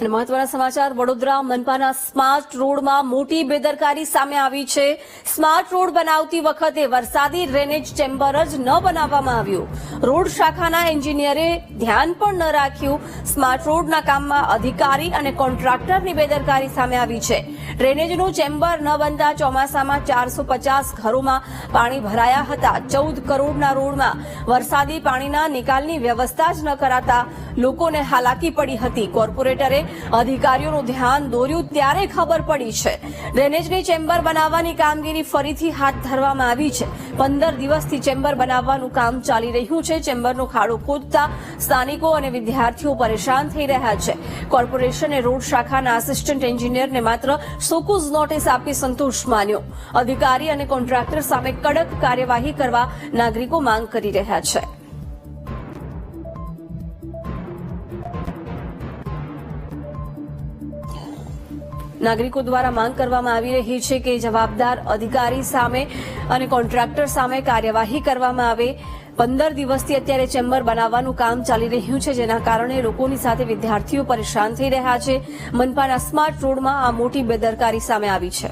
અને મહત્વના સમાચાર, વડોદરા મનપાના સ્માર્ટ રોડમાં મોટી બેદરકારી સામે આવી છે. સ્માર્ટ રોડ બનાવતી વખતે વરસાદી ડ્રેનેજ ચેમ્બર જ ન બનાવવામાં આવ્યું. રોડ શાખાના એન્જિનિયરે ધ્યાન પણ ન રાખ્યું. સ્માર્ટ રોડના કામમાં અધિકારી અને કોન્ટ્રાક્ટરની બેદરકારી સામે આવી છે. ડ્રેનેજનું ચેમ્બર ન બનતા ચોમાસામાં ચારસો પચાસ ઘરોમાં પાણી ભરાયા હતા. ચૌદ કરોડના રોડમાં વરસાદી પાણીના નિકાલની વ્યવસ્થા જ ન કરાતા લોકોને હાલાકી પડી હતી. કોર્પોરેટરે અધિકારીઓનું ધ્યાન દોર્યું ત્યારે ખબર પડી છે. ડ્રેનેજની ચેમ્બર બનાવવાની કામગીરી ફરીથી હાથ ધરવામાં આવી છે. પંદર દિવસથી ચેમ્બર બનાવવાનું કામ ચાલી રહ્યું છે. ચેમ્બરનો ખાડો ખોદતા સ્થાનિકો અને વિદ્યાર્થીઓ પરેશાન થઈ રહ્યા છે. કોર્પોરેશને રોડ શાખાના આસિસ્ટન્ટ એન્જિનિયરને માત્ર સોકુઝ નોટિસ આપી સંતોષ માન્યો. અધિકારી અને કોન્ટ્રાક્ટર સામે કડક કાર્યવાહી કરવા નાગરિકો માંગ કરી રહ્યા છે. નાગરિકો દ્વારા માંગ કરવામાં આવી રહી છે કે જવાબદાર અધિકારી સામે અને કોન્ટ્રાક્ટર સામે કાર્યવાહી કરવામાં આવે. પંદર દિવસથી અત્યારે ચેમ્બર બનાવવાનું કામ ચાલી રહ્યું છે, જેના કારણે લોકોની સાથે વિદ્યાર્થીઓ પરેશાન થઈ રહ્યા છે. મનપાના સ્માર્ટ રોડમાં આ મોટી બેદરકારી સામે આવી છે.